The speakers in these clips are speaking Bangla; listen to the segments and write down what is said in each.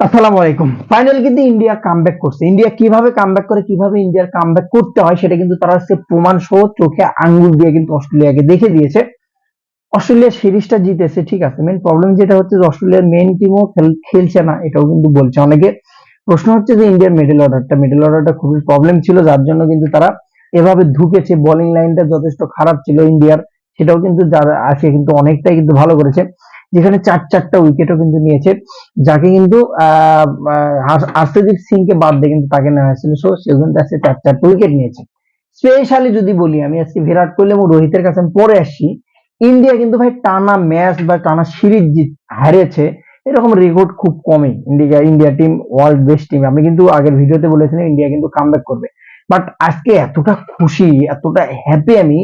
আসসালামু আলাইকুম। ফাইনাল কিন্তু ইন্ডিয়া কামব্যাক করছে। ইন্ডিয়া কীভাবে কামব্যাক করে, কীভাবে ইন্ডিয়ার কামব্যাক করতে হয়, সেটা কিন্তু তারা আজকে প্রমাণ সহ চোখে আঙ্গুল দিয়ে কিন্তু অস্ট্রেলিয়াকে দেখে দিয়েছে। অস্ট্রেলিয়া সিরিজটা জিতেছে, ঠিক আছে। মেন প্রবলেম যেটা হচ্ছে যে অস্ট্রেলিয়ার মেন টিমও খেলছে না, এটাও কিন্তু বলছে অনেকে। প্রশ্ন হচ্ছে যে ইন্ডিয়ার মিডল অর্ডারটা মিডল অর্ডারটা খুবই প্রবলেম ছিল, যার জন্য কিন্তু তারা এভাবে ঢুকেছে বোলিং লাইনটা যথেষ্ট খারাপ ছিল ইন্ডিয়ার সেটাও কিন্তু যারা আসে কিন্তু অনেকটাই কিন্তু ভালো করেছে। যেখানে চার চারটা উইকেটও কিন্তু নিয়েছে। যাকে কিন্তু আর্শদীপ সিংকে বাদ দিয়ে কিন্তু তাকে নেওয়া হয়েছিল। সো সে কিন্তু আজকে চার চারটা উইকেট নিয়েছে। স্পেশালি যদি বলি, আমি আজকে বিরাট কোহলি এবং রোহিতের কাছে আমি পরে আসছি। ইন্ডিয়া কিন্তু ভাই টানা ম্যাচ বা টানা সিরিজ হারিয়েছে। এরকম রেকর্ড খুব কমই। India India team world best team আমি কিন্তু আগের ভিডিওতে বলেছিলাম, ইন্ডিয়া কিন্তু কামব্যাক করবে। বাট আজকে এতটা খুশি, এতটা হ্যাপি আমি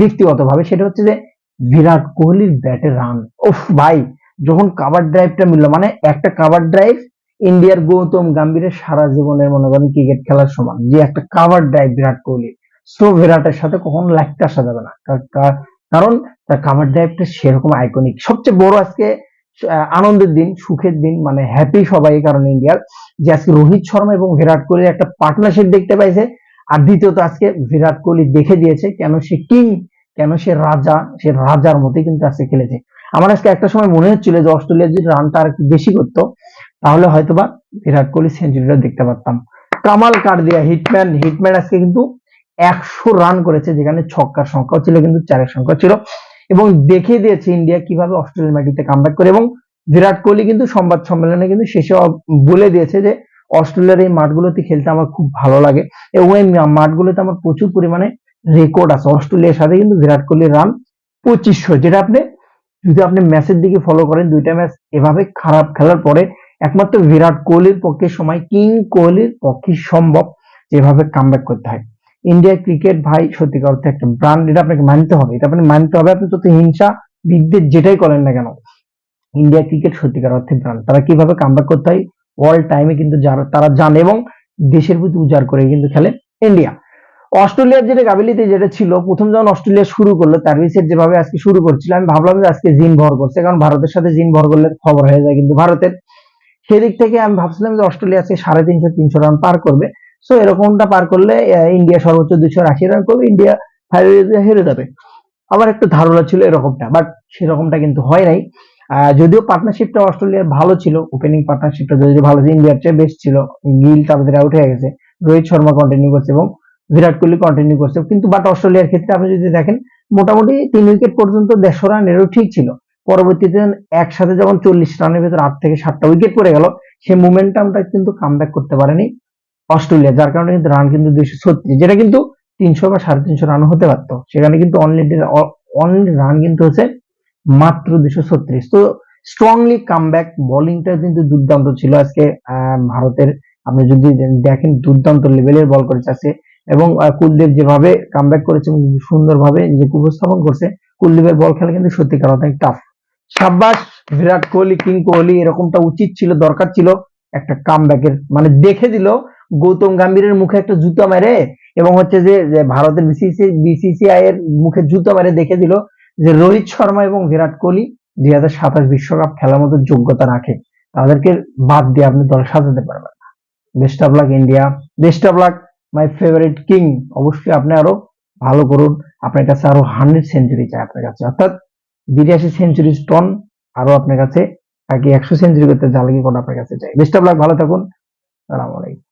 ব্যক্তিগতভাবে, সেটা হচ্ছে যে বিরাট কোহলির ব্যাটে রান ওফ ভাই, যখন কাভার ড্রাইভটা মিললো মানে একটা কাভার ড্রাইভ ইন্ডিয়ার গৌতম গাম্ভীরের সারা জীবনের মনে করেন ক্রিকেট খেলার সমান, যে একটা cover drive Virat Kohli. So বিরাটের সাথে কখনো লাগতে আসা যাবে না। কারণ তার কাভার ড্রাইভটা সেরকম আইকনিক সবচেয়ে বড় আজকে আনন্দের দিন, সুখের দিন মানে হ্যাপি সবাই, কারণ ইন্ডিয়ার। যে আজকে রোহিত শর্মা এবং বিরাট কোহলির একটা পার্টনারশিপ দেখতে পাইছে, আর দ্বিতীয়ত আজকে বিরাট কোহলি দেখে দিয়েছে কেন সে কিং কেন সে রাজা? সে রাজার মতোই কিন্তু আজকে খেলেছে। আমার আজকে একটা সময় মনে হচ্ছিল যে অস্ট্রেলিয়া যদি রানটা আর একটু বেশি করতো, তাহলে হয়তোবা বিরাট কোহলি সেঞ্চুরিটা দেখতে পারতাম। কামাল কার দিয়া হিটম্যান হিটম্যান আজকে কিন্তু একশো রান করেছে, যেখানে ছক্কার সংখ্যাও ছিল, কিন্তু চারের সংখ্যা ছিল। এবং দেখিয়ে দিয়েছে ইন্ডিয়া কীভাবে অস্ট্রেলিয়ার মাটিতে কামব্যাক করে। এবং বিরাট কোহলি কিন্তু সংবাদ সম্মেলনে কিন্তু শেষে বলে দিয়েছে যে, অস্ট্রেলিয়ার এই মাঠগুলোতে খেলতে আমার খুব ভালো লাগে। এবং এই মাঠগুলোতে আমার প্রচুর পরিমাণে রেকর্ড আছে। অস্ট্রেলিয়ার সাথে কিন্তু বিরাট কোহলির রান পঁচিশশো। যেটা আপনি, যদি আপনি ম্যাচের দিকে ফলো করেন, দুইটা ম্যাচ এভাবে খারাপ খেলার পরে একমাত্র বিরাট কোহলির পক্ষে সময়, কিং কোহলির পক্ষে সম্ভব যেভাবে কামব্যাক করতে হয়। ইন্ডিয়া ক্রিকেট ভাই, সত্যিকার অর্থে একটা ব্রান্ড এটা আপনাকে মানতে হবে। এটা আপনি মানতে হবে, আপনি যত হিংসা বিদ্বেষ যেটাই করেন না কেন ইন্ডিয়া ক্রিকেট সত্যিকার অর্থে ব্রান্ড তারা কীভাবে কামব্যাক করতে হয় অল টাইমে কিন্তু যারা, তারা জানে এবং দেশের প্রতি উজাড় করে কিন্তু খেলে ইন্ডিয়া অস্ট্রেলিয়ার যেটা গাবিলিতে যেটা ছিল, প্রথম যখন অস্ট্রেলিয়া শুরু করল সার্ভিসের যেভাবে আজকে শুরু করছিল, আমি ভাবলাম যে আজকে জিন ভর করছে, কারণ ভারতের সাথে জিন ভর করলে খবর হয়ে যায় কিন্তু ভারতের। সেদিক থেকে আমি ভাবছিলাম যে অস্ট্রেলিয়া আজকে সাড়ে তিনশো তিনশো রান পার করবে। সো এরকমটা পার করলে ইন্ডিয়া সর্বোচ্চ দুশো আশি রান করবে, ইন্ডিয়া হেরে যাবে। আমার একটু ধারণা ছিল এরকমটা বাট সেরকমটা কিন্তু হয় নাই। যদিও পার্টনারশিপটা অস্ট্রেলিয়ার ভালো ছিল ওপেনিং পার্টনারশিপটা যদি ভালো ছিল, ইন্ডিয়ার চেয়ে বেস্ট ছিল, গিল তাদের আউট হয়ে গেছে। রোহিত শর্মা কন্টিনিউ করছে এবং বিরাট কোহলি কন্টিনিউ করছে। কিন্তু বাট অস্ট্রেলিয়ার ক্ষেত্রে আপনি যদি দেখেন, মোটামুটি তিন উইকেট পর্যন্ত দেড়শো রানেরও ঠিক ছিল। পরবর্তীতে একসাথে যখন চল্লিশ রানের ভেতর আট থেকে সাতটা উইকেট পড়ে গেল, সেই মোমেন্টামটা কিন্তু কাম করতে পারেনি অস্ট্রেলিয়া, যার কারণে কিন্তু রান কিন্তু দুইশো ছত্রিশ, যেটা কিন্তু তিনশো বা সাড়ে তিনশো রান হতে পারত। সেখানে কিন্তু অনলি অনলি রান কিন্তু হচ্ছে মাত্র দুশো ছত্রিশ। তো স্ট্রংলি কাম কামব্যাক বোলিংটা কিন্তু দুর্দান্ত ছিল। আজকে ভারতের, আপনি যদি দেখেন দুর্দান্ত লেভেলের বল করেছে আজকে এবং কুলদীপ যেভাবে কামব্যাক করেছে সুন্দরভাবে নিজেকে উপস্থাপন করছে, কুলদীপের বল খেলা কিন্তু সত্যিকার অনেক টাফ সাব্বাস, বিরাট কোহলি, কিং কোহলি এরকমটা উচিত ছিল, দরকার ছিল একটা কামব্যাকের মানে দেখে দিল গৌতম গাম্ভীরের মুখে একটা জুতো মেরে এবং হচ্ছে যে ভারতের বিসিসি বিসিসিআই এর মুখে জুতো মেরে দেখে দিল যে রোহিত শর্মা এবং বিরাট কোহলি দুই হাজার সাতাশ বিশ্বকাপ খেলার মতো যোগ্যতা রাখে। তাদেরকে বাদ দিয়ে আপনি দল সাজাতে পারবেন best of luck India best of luck my favourite king অবশ্যই আপনি আরও ভালো করুন। আপনার কাছে আরও হান্ড্রেড সেঞ্চুরি চাই আপনার কাছে। অর্থাৎ বিরাশি সেঞ্চুরি স্টন আরও আপনার কাছে একশো সেঞ্চুরি করতে জালগি কোন আপনার কাছে চাই। বেস্ট অফ লাক ভালো থাকুন। সালাম আলাইকুম।